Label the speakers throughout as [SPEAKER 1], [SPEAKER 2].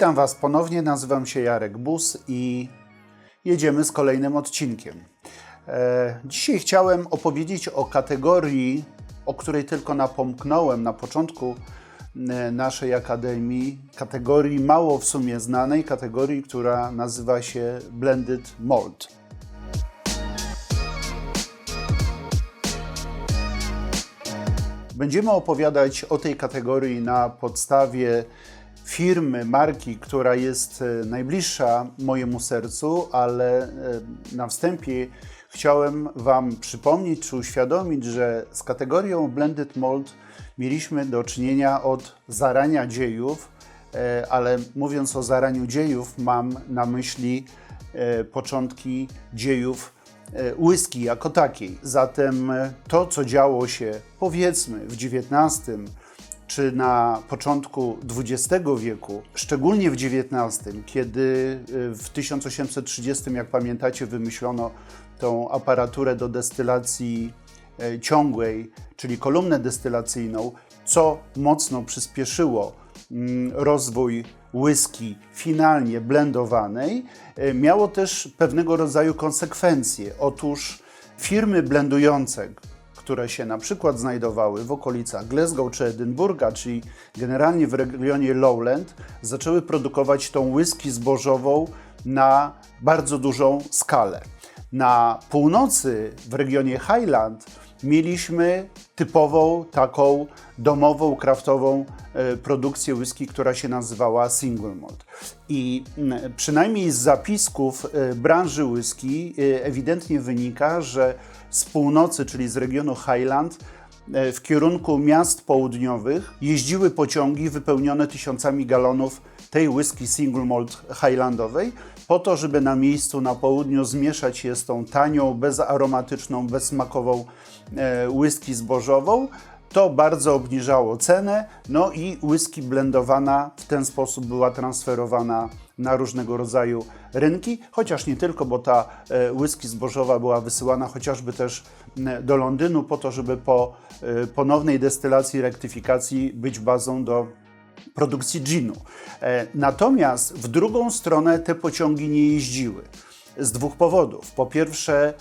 [SPEAKER 1] Witam Was ponownie, nazywam się Jarek Bus i jedziemy z kolejnym odcinkiem. E, Dzisiaj chciałem opowiedzieć o kategorii, o której tylko napomknąłem na początku e, naszej akademii, kategorii mało w sumie znanej, kategorii, która nazywa się Blended Malt. Będziemy opowiadać o tej kategorii na podstawie firmy, marki, która jest e, najbliższa mojemu sercu, ale e, na wstępie chciałem Wam przypomnieć czy uświadomić, że z kategorią Blended Malt mieliśmy do czynienia od zarania dziejów, e, ale mówiąc o zaraniu dziejów, mam na myśli początki dziejów whisky jako takiej. Zatem to, co działo się powiedzmy w XIX czy na początku XX wieku, szczególnie w XIX, kiedy w 1830, jak pamiętacie, wymyślono tą aparaturę do destylacji ciągłej, czyli kolumnę destylacyjną, co mocno przyspieszyło rozwój whisky finalnie blendowanej, miało też pewnego rodzaju konsekwencje. Otóż firmy blendujące, które się na przykład znajdowały w okolicach Glasgow czy Edynburga, czyli generalnie w regionie Lowland, zaczęły produkować tą whisky zbożową na bardzo dużą skalę. Na północy, w regionie Highland, mieliśmy typową taką domową, kraftową produkcję whisky, która się nazywała single malt. I przynajmniej z zapisków branży whisky ewidentnie wynika, że z północy, czyli z regionu Highland, w kierunku miast południowych jeździły pociągi wypełnione tysiącami galonów tej whisky single malt highlandowej, po to, żeby na miejscu na południu zmieszać je z tą tanią, bezaromatyczną, bezsmakową whisky zbożową. To bardzo obniżało cenę, no i whisky blendowana w ten sposób była transferowana na różnego rodzaju rynki, chociaż nie tylko, bo ta whisky zbożowa była wysyłana chociażby też do Londynu po to, żeby po ponownej destylacji, rektyfikacji być bazą do produkcji ginu. Natomiast w drugą stronę te pociągi nie jeździły z dwóch powodów. Po pierwsze,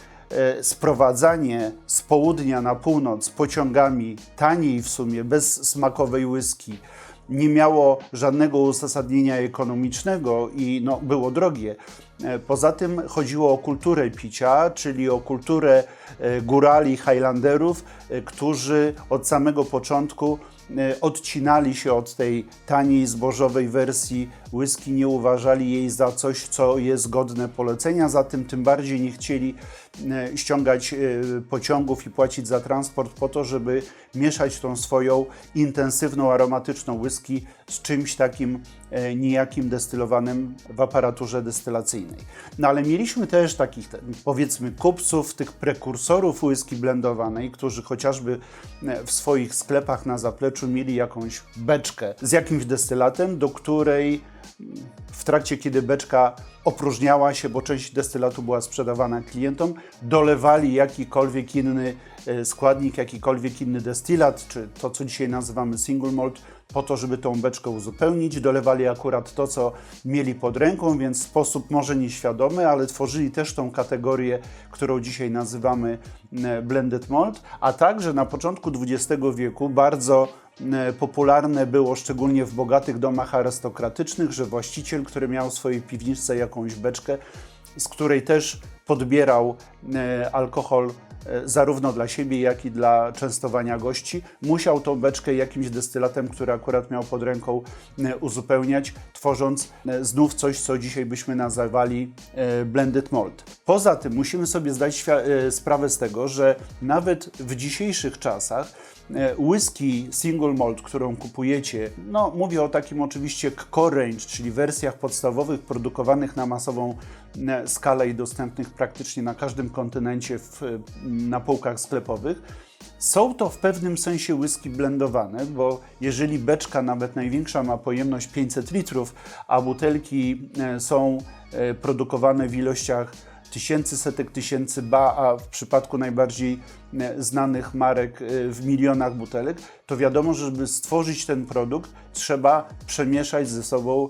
[SPEAKER 1] sprowadzanie z południa na północ pociągami taniej w sumie, bez smakowej whisky, nie miało żadnego uzasadnienia ekonomicznego i no, było drogie. Poza tym chodziło o kulturę picia, czyli o kulturę górali, highlanderów, którzy od samego początku odcinali się od tej taniej, zbożowej wersji whisky, nie uważali jej za coś, co jest godne polecenia, zatem tym bardziej nie chcieli ściągać pociągów i płacić za transport po to, żeby mieszać tą swoją intensywną, aromatyczną whisky z czymś takim nijakim destylowanym w aparaturze destylacyjnej. No ale mieliśmy też takich, powiedzmy, kupców, tych prekursorów whisky blendowanej, którzy chociażby w swoich sklepach na zapleczu mieli jakąś beczkę z jakimś destylatem, do której w trakcie, kiedy beczka opróżniała się, bo część destylatu była sprzedawana klientom, dolewali jakikolwiek inny składnik, jakikolwiek inny destylat, czy to, co dzisiaj nazywamy single malt, po to, żeby tą beczkę uzupełnić. Dolewali akurat to, co mieli pod ręką, więc sposób może nieświadomy, ale tworzyli też tą kategorię, którą dzisiaj nazywamy blended malt, a także na początku XX wieku bardzo popularne było szczególnie w bogatych domach arystokratycznych, że właściciel, który miał w swojej piwniczce jakąś beczkę, z której też podbierał alkohol zarówno dla siebie, jak i dla częstowania gości, musiał tą beczkę jakimś destylatem, który akurat miał pod ręką, uzupełniać, tworząc znów coś, co dzisiaj byśmy nazywali blended malt. Poza tym musimy sobie zdać sprawę z tego, że nawet w dzisiejszych czasach whisky single malt, którą kupujecie, no mówię o takim oczywiście core range, czyli wersjach podstawowych produkowanych na masową skalę i dostępnych praktycznie na każdym kontynencie w, na półkach sklepowych. Są to w pewnym sensie whisky blendowane, bo jeżeli beczka nawet największa ma pojemność 500 litrów, a butelki są produkowane w ilościach tysięcy, setek tysięcy, ba, a w przypadku najbardziej znanych marek w milionach butelek, to wiadomo, że żeby stworzyć ten produkt, trzeba przemieszać ze sobą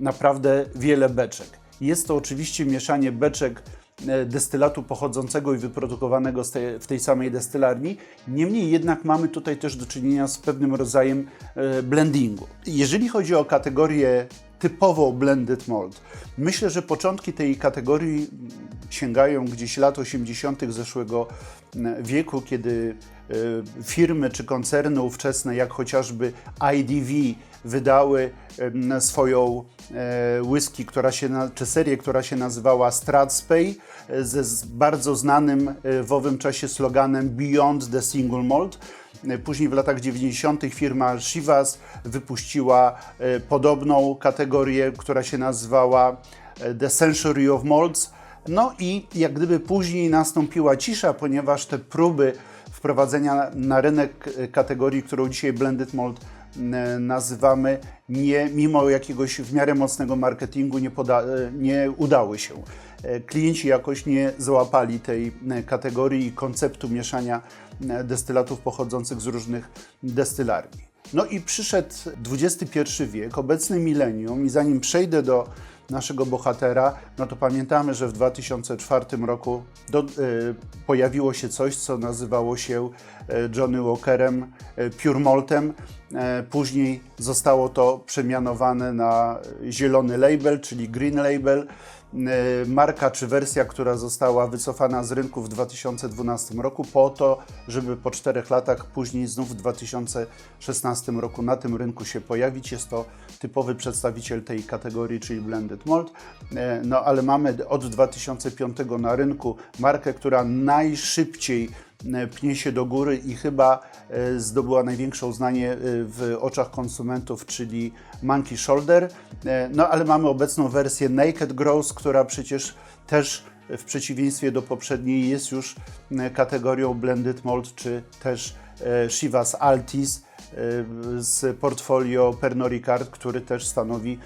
[SPEAKER 1] naprawdę wiele beczek. Jest to oczywiście mieszanie beczek e, destylatu pochodzącego i wyprodukowanego tej, w tej samej destylarni. Niemniej jednak mamy tutaj też do czynienia z pewnym rodzajem e, blendingu. Jeżeli chodzi o kategorię typowo blended malt, myślę, że początki tej kategorii sięgają gdzieś lat 80. zeszłego e, wieku, kiedy e, firmy czy koncerny ówczesne, jak chociażby IDV, wydały swoją e, whisky, która się, czy serię, która się nazywała Stratspey, e, ze bardzo znanym e, w owym czasie sloganem Beyond the Single Malt. Później w latach 90. firma Shivas wypuściła podobną kategorię, która się nazywała The Century of Malts. No i jak gdyby później nastąpiła cisza, ponieważ te próby wprowadzenia na rynek kategorii, którą dzisiaj Blended Malt nazywamy, nie, mimo jakiegoś w miarę mocnego marketingu nie, poda, e, nie udały się. E, Klienci jakoś nie załapali tej kategorii i konceptu mieszania destylatów pochodzących z różnych destylarni. No i przyszedł XXI wiek, obecny milenium i zanim przejdę do naszego bohatera, no to pamiętamy, że w 2004 roku do, e, pojawiło się coś, co nazywało się e, Johnny Walkerem e, Pure Maltem. Później zostało to przemianowane na zielony label, czyli Green Label. E, Marka czy wersja, która została wycofana z rynku w 2012 roku po to, żeby po czterech latach później znów w 2016 roku na tym rynku się pojawić. Jest to typowy przedstawiciel tej kategorii, czyli Blended Malt. E, No ale mamy od 2005 na rynku markę, która najszybciej pnie się do góry i chyba e, zdobyła największe uznanie e, w oczach konsumentów, czyli Monkey Shoulder. E, No ale mamy obecną wersję Naked Gross, która przecież też w przeciwieństwie do poprzedniej jest już e, kategorią Blended Malt, czy też e, Chivas Altis e, z portfolio Pernod Ricard, który też stanowi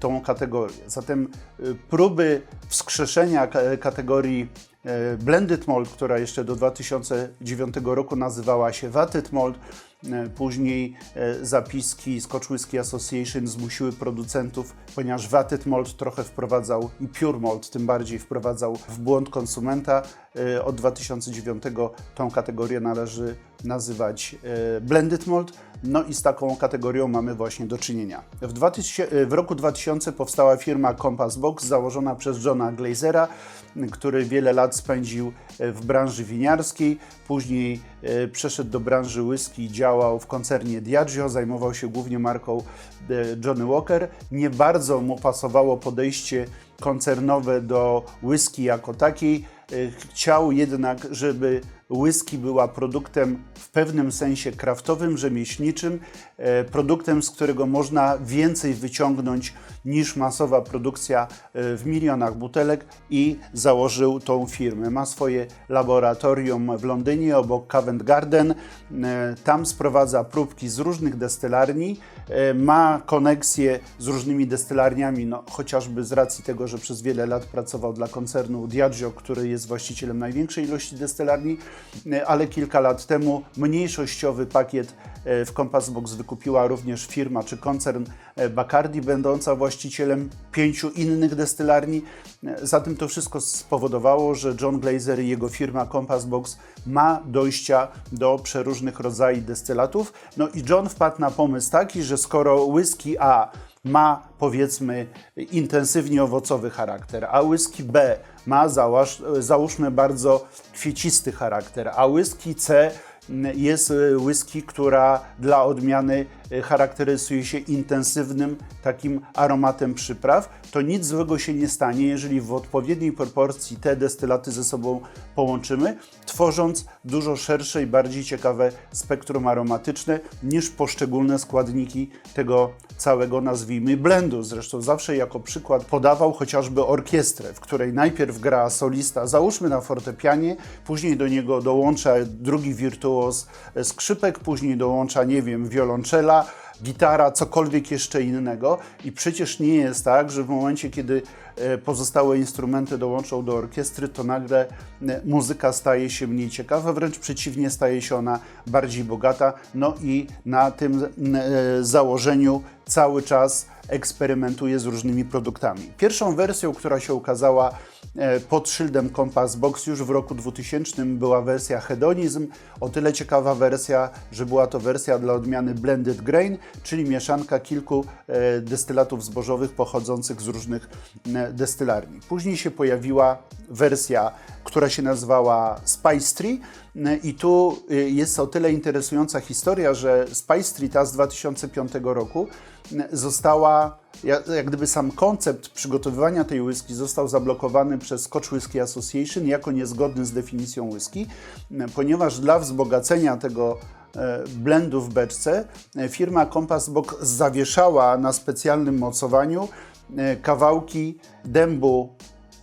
[SPEAKER 1] tą kategorię. Zatem e, próby wskrzeszenia ka- kategorii e, Blended Malt, która jeszcze do 2009 roku nazywała się Vatted Malt, e, później e, zapiski Scotch Whisky Association zmusiły producentów, ponieważ Vatted Malt trochę wprowadzał i Pure Malt tym bardziej wprowadzał w błąd konsumenta. E, Od 2009 tą kategorię należy nazywać e, Blended Malt. No i z taką kategorią mamy właśnie do czynienia. W, 2000, e, w roku 2000 powstała firma Compass Box założona przez Johna Glazera, który wiele lat spędził e, w branży winiarskiej. Później e, przeszedł do branży whisky, działał w koncernie Diageo, zajmował się głównie marką e, Johnny Walker. Nie bardzo mu pasowało podejście koncernowe do whisky jako takiej. Chciał jednak, żeby whisky była produktem w pewnym sensie kraftowym, rzemieślniczym, e, produktem, z którego można więcej wyciągnąć niż masowa produkcja e, w milionach butelek i założył tą firmę. Ma swoje laboratorium w Londynie obok Covent Garden. E, Tam sprowadza próbki z różnych destylarni, ma koneksje z różnymi destylarniami, no, chociażby z racji tego, że przez wiele lat pracował dla koncernu Diageo, który jest właścicielem największej ilości destylarni, ale kilka lat temu mniejszościowy pakiet e, w Compass Box wykupiła również firma czy koncern e, Bacardi, będąca właścicielem pięciu innych destylarni. Zatem to wszystko spowodowało, że John Glazer i jego firma Compass Box ma dojścia do przeróżnych rodzajów destylatów. No i John wpadł na pomysł taki, że skoro whisky A ma powiedzmy intensywnie owocowy charakter, a whisky B ma załaż, załóżmy bardzo kwiecisty charakter, a whisky C jest whisky, która dla odmiany charakteryzuje się intensywnym takim aromatem przypraw, to nic złego się nie stanie, jeżeli w odpowiedniej proporcji te destylaty ze sobą połączymy, tworząc dużo szersze i bardziej ciekawe spektrum aromatyczne niż poszczególne składniki tego całego, nazwijmy, blendu. Zresztą zawsze jako przykład podawał chociażby orkiestrę, w której najpierw gra solista, załóżmy na fortepianie, później do niego dołącza drugi wirtuoz skrzypek, później dołącza, nie wiem, wiolonczela gitara, cokolwiek jeszcze innego. I przecież nie jest tak, że w momencie, kiedy e, pozostałe instrumenty dołączą do orkiestry, to nagle e, muzyka staje się mniej ciekawa, wręcz przeciwnie, staje się ona bardziej bogata. No i na tym e, założeniu cały czas eksperymentuje z różnymi produktami. Pierwszą wersją, która się ukazała pod szyldem Compass Box już w roku 2000 była wersja Hedonizm. O tyle ciekawa wersja, że była to wersja dla odmiany Blended Grain, czyli mieszanka kilku e, destylatów zbożowych pochodzących z różnych e, destylarni. Później się pojawiła wersja, która się nazywała Spice Tree i tu jest o tyle interesująca historia, że Spice Tree ta z 2005 roku została, jak gdyby sam koncept przygotowywania tej whisky został zablokowany przez Scotch Whisky Association jako niezgodny z definicją whisky, ponieważ dla wzbogacenia tego e, blendu w beczce e, firma Compass Box zawieszała na specjalnym mocowaniu e, kawałki dębu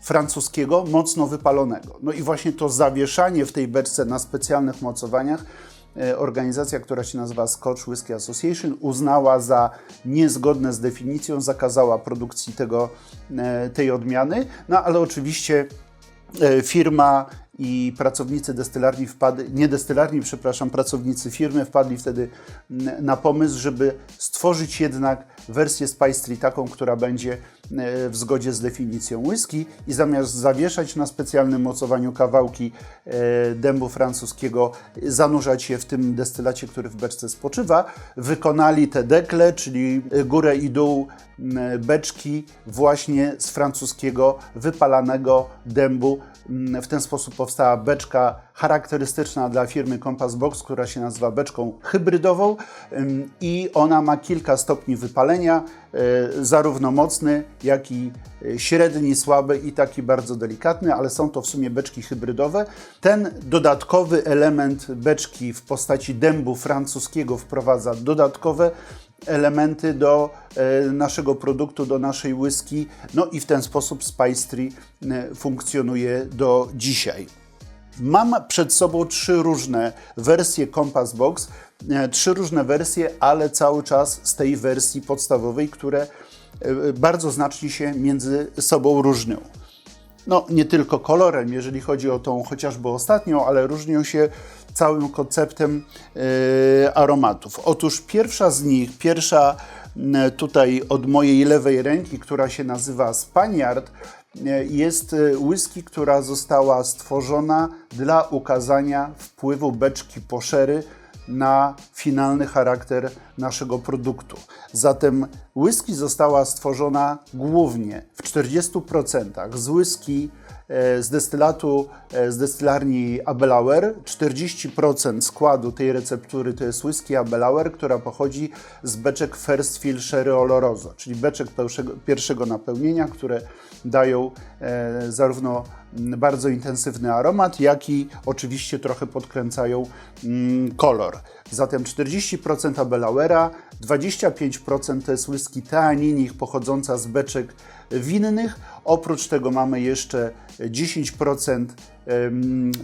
[SPEAKER 1] francuskiego mocno wypalonego. No i właśnie to zawieszanie w tej beczce na specjalnych mocowaniach E, organizacja, która się nazywa Scotch Whisky Association, uznała za niezgodne z definicją, zakazała produkcji tego, e, tej odmiany. No ale oczywiście e, firma i pracownicy destylarni wpadli, nie destylarni, przepraszam, pracownicy firmy wpadli wtedy na pomysł, żeby stworzyć jednak wersję Spice Tree taką, która będzie e, w zgodzie z definicją whisky i zamiast zawieszać na specjalnym mocowaniu kawałki e, dębu francuskiego, zanurzać je w tym destylacie, który w beczce spoczywa, wykonali te dekle, czyli górę i dół beczki właśnie z francuskiego wypalanego dębu. W ten sposób powstała beczka charakterystyczna dla firmy Compass Box, która się nazywa beczką hybrydową i ona ma kilka stopni wypalenia, e, zarówno mocny, jak i e, średni, słaby i taki bardzo delikatny, ale są to w sumie beczki hybrydowe. Ten dodatkowy element beczki w postaci dębu francuskiego wprowadza dodatkowe elementy do e, naszego produktu, do naszej whisky, no i w ten sposób Spice Tree funkcjonuje do dzisiaj. Mam przed sobą trzy różne wersje Compass Box, e, trzy różne wersje, ale cały czas z tej wersji podstawowej, które e, bardzo znacznie się między sobą różnią. No, nie tylko kolorem, jeżeli chodzi o tą chociażby ostatnią, ale różnią się całym konceptem yy, aromatów. Otóż pierwsza z nich, pierwsza tutaj od mojej lewej ręki, która się nazywa Spaniard, jest e, whisky, która została stworzona dla ukazania wpływu beczki poszery na finalny charakter naszego produktu. Zatem whisky została stworzona głównie w 40% z whisky e, z destylatu e, z destylarni Abelauer. 40% składu tej receptury to jest whisky Abelauer, która pochodzi z beczek First Fill Sherry Oloroso, czyli beczek pierwszego napełnienia, które dają e, zarówno bardzo intensywny aromat, jak i oczywiście trochę podkręcają mm, kolor. Zatem 40% Abelauera, 25% to jest whisky Teaninich pochodząca z beczek winnych. Oprócz tego mamy jeszcze 10%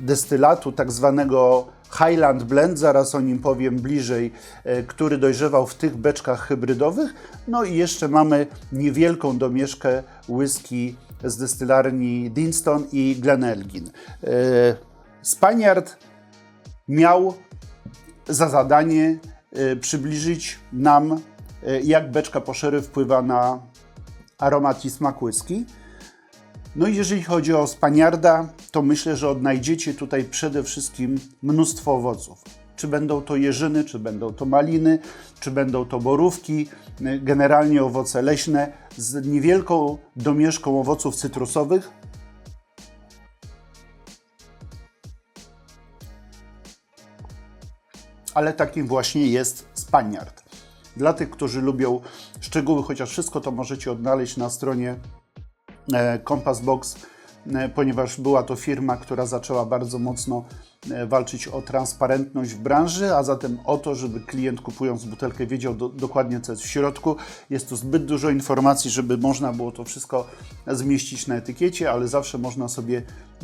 [SPEAKER 1] destylatu, tak zwanego Highland Blend, zaraz o nim powiem bliżej, e, który dojrzewał w tych beczkach hybrydowych. No i jeszcze mamy niewielką domieszkę whisky z destylarni Dinston i Glenelgin. E, Spaniard miał za zadanie e, przybliżyć nam, jak beczka poszery wpływa na aromat i smak whisky. No i jeżeli chodzi o spaniarda, to myślę, że odnajdziecie tutaj przede wszystkim mnóstwo owoców. Czy będą to jeżyny, czy będą to maliny, czy będą to borówki, generalnie owoce leśne z niewielką domieszką owoców cytrusowych. Ale takim właśnie jest spaniard. Dla tych, którzy lubią szczegóły, chociaż wszystko to możecie odnaleźć na stronie E, Compass Box, e, ponieważ była to firma, która zaczęła bardzo mocno e, walczyć o transparentność w branży, a zatem o to, żeby klient kupując butelkę wiedział do, dokładnie co jest w środku. Jest tu zbyt dużo informacji, żeby można było to wszystko zmieścić na etykiecie, ale zawsze można sobie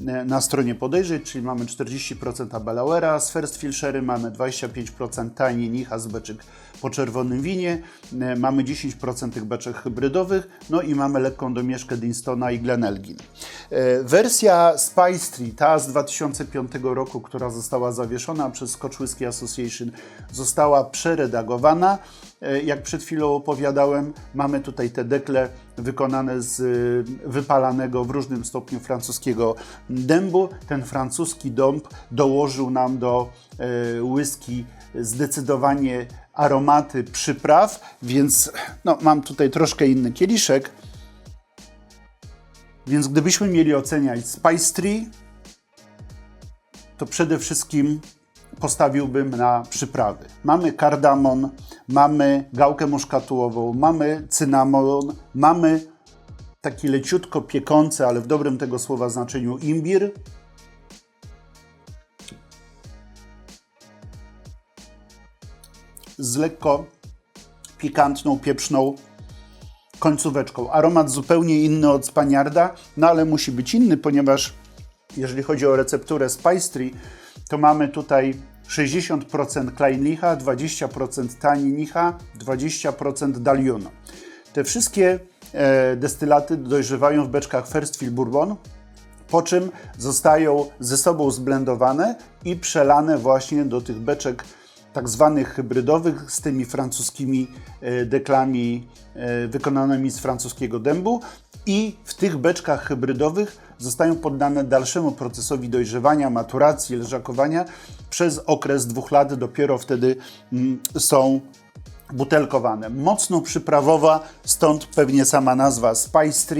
[SPEAKER 1] e, na stronie podejrzeć, czyli mamy 40% Abelauera z First Filchery, mamy 25% Tiny Nicha z beczek po czerwonym winie, e, mamy 10% tych beczek hybrydowych, no i mamy lekką domieszkę Dinstona i Glenelgin. E, wersja Spice Tree, ta z 2005 roku, która została zawieszona przez Whisky Association, została przeredagowana. E, jak przed chwilą opowiadałem, mamy tutaj te dekle wykonane z wypalanego w różnym stopniu francuskiego dębu. Ten francuski dąb dołożył nam do whisky zdecydowanie aromaty przypraw, więc no, mam tutaj troszkę inny kieliszek. Więc gdybyśmy mieli oceniać Spice Tree, to przede wszystkim postawiłbym na przyprawy. Mamy kardamon, mamy gałkę muszkatułową, mamy cynamon, mamy taki leciutko piekący, ale w dobrym tego słowa znaczeniu imbir, z lekko pikantną, pieprzną końcóweczką. Aromat zupełnie inny od Spaniarda, no ale musi być inny, ponieważ jeżeli chodzi o recepturę Spice Tree, to mamy tutaj 60% Kleinlicha, 20% Taninicha, 20% Daliuno. Te wszystkie e, destylaty dojrzewają w beczkach First Fill Bourbon, po czym zostają ze sobą zblendowane i przelane właśnie do tych beczek tak zwanych hybrydowych z tymi francuskimi e, deklami e, wykonanymi z francuskiego dębu i w tych beczkach hybrydowych zostają poddane dalszemu procesowi dojrzewania, maturacji, leżakowania przez okres dwóch lat. Dopiero wtedy mm, są butelkowane. Mocno przyprawowa, stąd pewnie sama nazwa Spice.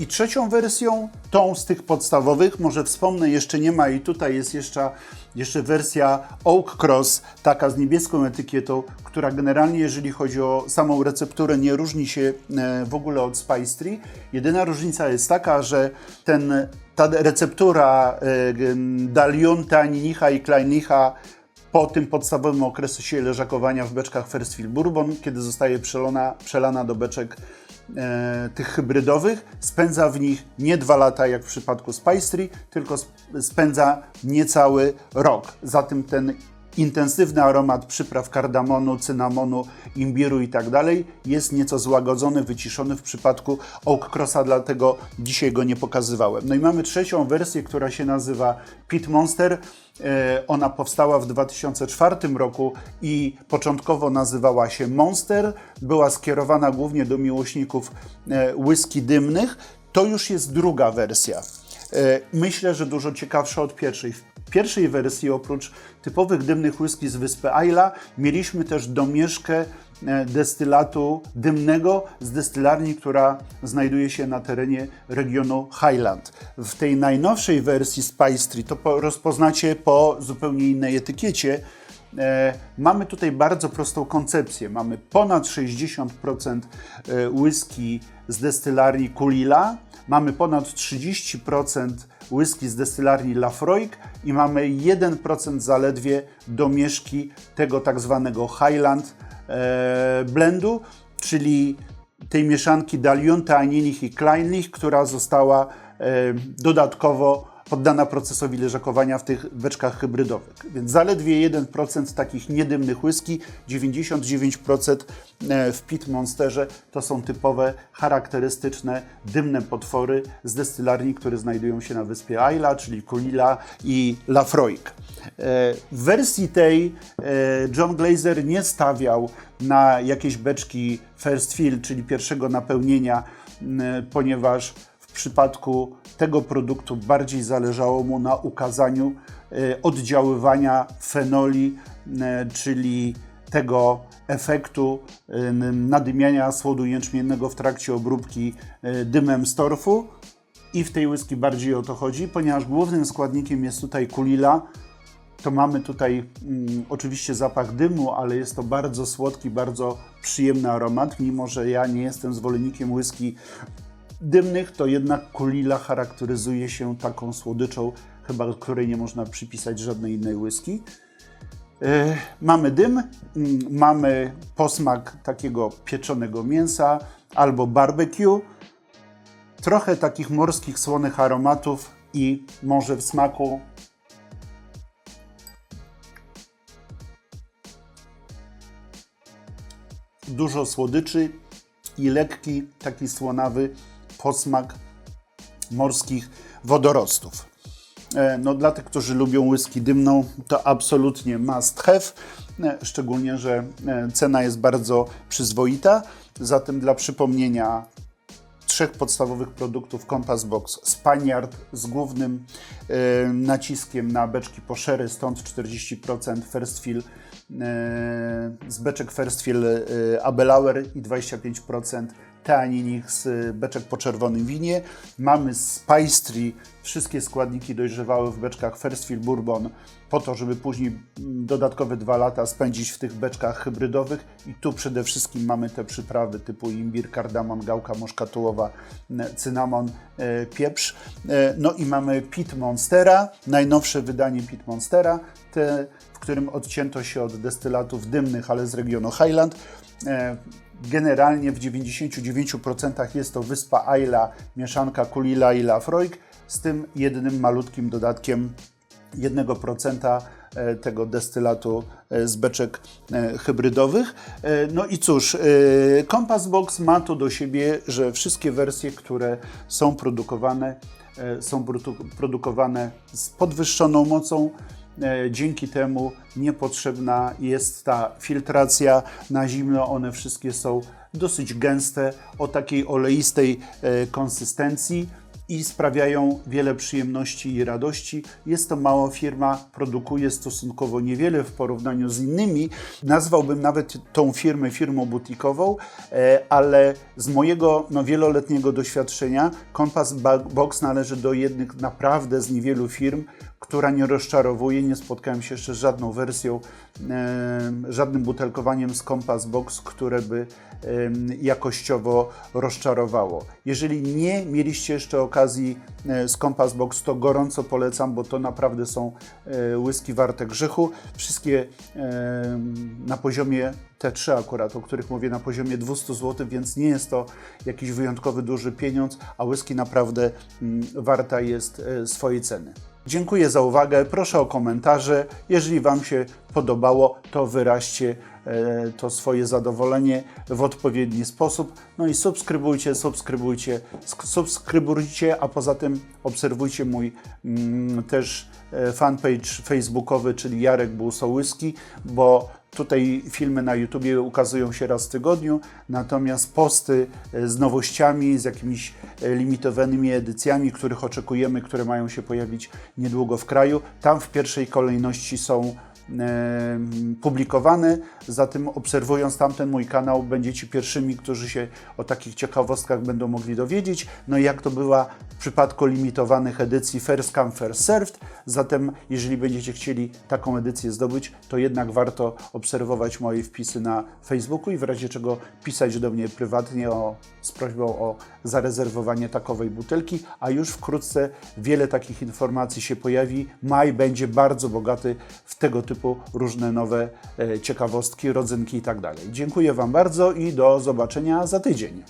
[SPEAKER 1] I trzecią wersją, tą z tych podstawowych, może wspomnę, jeszcze nie ma i tutaj jest jeszcze, jeszcze wersja Oak Cross, taka z niebieską etykietą, która generalnie, jeżeli chodzi o samą recepturę, nie różni się e, w ogóle od Spice. Jedyna różnica jest taka, że ten, ta receptura e, Dalion, Taninicha i Kleinlicha po tym podstawowym okresie leżakowania w beczkach First Bourbon, kiedy zostaje przelona, przelana do beczek e, tych hybrydowych, spędza w nich nie dwa lata jak w przypadku Spice Tree, tylko spędza niecały rok. Zatem ten intensywny aromat przypraw kardamonu, cynamonu, imbiru i tak dalej jest nieco złagodzony, wyciszony w przypadku Oak Crossa, dlatego dzisiaj go nie pokazywałem. No i mamy trzecią wersję, która się nazywa Pit Monster. E, ona powstała w 2004 roku i początkowo nazywała się Monster. Była skierowana głównie do miłośników e, whisky dymnych. To już jest druga wersja. E, myślę, że dużo ciekawsza od pierwszej. W pierwszej wersji, oprócz typowych dymnych whisky z wyspy Ayla, mieliśmy też domieszkę e, destylatu dymnego z destylarni, która znajduje się na terenie regionu Highland. W tej najnowszej wersji Spice Tree, to rozpoznacie po zupełnie innej etykiecie, mamy tutaj bardzo prostą koncepcję. Mamy ponad 60% e, whisky z destylarni Kulila, mamy ponad 30% whisky z destylarni Lafroig i mamy 1% zaledwie domieszki tego tak zwanego Highland e, blendu, czyli tej mieszanki Dalion, Taninich i Kleinlich, która została e, dodatkowo poddana procesowi leżakowania w tych beczkach hybrydowych. Więc zaledwie 1% takich niedymnych whisky, 99% e, w Pit Monsterze to są typowe, charakterystyczne, dymne potwory z destylarni, które znajdują się na wyspie Ayla, czyli Kulila i Lafroig. E, w wersji tej e, John Glazer nie stawiał na jakieś beczki first fill, czyli pierwszego napełnienia, ponieważ w przypadku tego produktu bardziej zależało mu na ukazaniu e, oddziaływania fenoli, e, czyli tego efektu e, nadymiania słodu jęczmiennego w trakcie obróbki dymem z torfu. I w tej whisky bardziej o to chodzi, ponieważ głównym składnikiem jest tutaj kulila. To mamy tutaj mm, oczywiście zapach dymu, ale jest to bardzo słodki, bardzo przyjemny aromat, mimo że ja nie jestem zwolennikiem whisky dymnych, to jednak kulila charakteryzuje się taką słodyczą chyba której nie można przypisać żadnej innej whisky. E, Mamy dym, mm, mamy posmak takiego pieczonego mięsa albo barbecue, trochę takich morskich słonych aromatów i może w smaku dużo słodyczy i lekki, taki słonawy posmak morskich wodorostów. E, No, dla tych, którzy lubią whisky dymną, to absolutnie must have, e, szczególnie, że e, cena jest bardzo przyzwoita. Zatem dla przypomnienia trzech podstawowych produktów Compass Box Spaniard z głównym naciskiem na beczki po sherry, stąd 40% First Fill z beczek First Fill Abelauer i 25% Teaninich z beczek po czerwonym winie. Mamy z pastry wszystkie składniki dojrzewały w beczkach First Fill Bourbon po to, żeby później mm, dodatkowe dwa lata spędzić w tych beczkach hybrydowych i tu przede wszystkim mamy te przyprawy typu imbir, kardamon, gałka moszkatułowa, n- cynamon, e, pieprz. E, No i mamy Pit Monstera, najnowsze wydanie Pit Monstera, te, w którym odcięto się od destylatów dymnych, ale z regionu Highland. Generalnie w 99% jest to wyspa Ayla, mieszanka Kulila i Lafroig, z tym jednym malutkim dodatkiem 1% e, tego destylatu e, z beczek e, hybrydowych. No i cóż, Compass Box ma to do siebie, że wszystkie wersje, które są produkowane, są produ- produkowane z podwyższoną mocą. E, Dzięki temu niepotrzebna jest ta filtracja na zimno. One wszystkie są dosyć gęste, o takiej oleistej e, konsystencji i sprawiają wiele przyjemności i radości. Jest to mała firma, produkuje stosunkowo niewiele w porównaniu z innymi. Nazwałbym nawet tą firmę firmą butikową, e, ale z mojego no, wieloletniego doświadczenia Compass Box należy do jednych naprawdę z niewielu firm, która nie rozczarowuje. Nie spotkałem się jeszcze z żadną wersją, żadnym butelkowaniem z Compass Box, które by jakościowo rozczarowało. Jeżeli nie mieliście jeszcze okazji e, z Compass Box, to gorąco polecam, bo to naprawdę są e, whisky warte grzechu. Wszystkie na poziomie te trzy akurat, o których mówię, na poziomie 200 zł, więc nie jest to jakiś wyjątkowy duży pieniądz, a whisky naprawdę mm, warta jest e, swojej ceny. Dziękuję za uwagę. Proszę o komentarze. Jeżeli Wam się podobało, to wyraźcie e, to swoje zadowolenie w odpowiedni sposób. No i subskrybujcie, subskrybujcie, sk- subskrybujcie, a poza tym obserwujcie mój mm, też e, fanpage facebookowy, czyli Jarek Busołyski, bo Tutaj filmy na YouTubie ukazują się raz w tygodniu, natomiast posty e, z nowościami, z jakimiś e, limitowanymi edycjami, których oczekujemy, które mają się pojawić niedługo w kraju, tam w pierwszej kolejności są publikowane. Zatem obserwując tamten mój kanał, będziecie pierwszymi, którzy się o takich ciekawostkach będą mogli dowiedzieć. No i jak to bywa w przypadku limitowanych edycji First Come First Served. Zatem jeżeli będziecie chcieli taką edycję zdobyć, to jednak warto obserwować moje wpisy na Facebooku i w razie czego pisać do mnie prywatnie o, z prośbą o zarezerwowanie takowej butelki, a już wkrótce wiele takich informacji się pojawi. Maj będzie bardzo bogaty w tego typu różne nowe e, ciekawostki, rodzynki i tak. Dziękuję Wam bardzo i do zobaczenia za tydzień.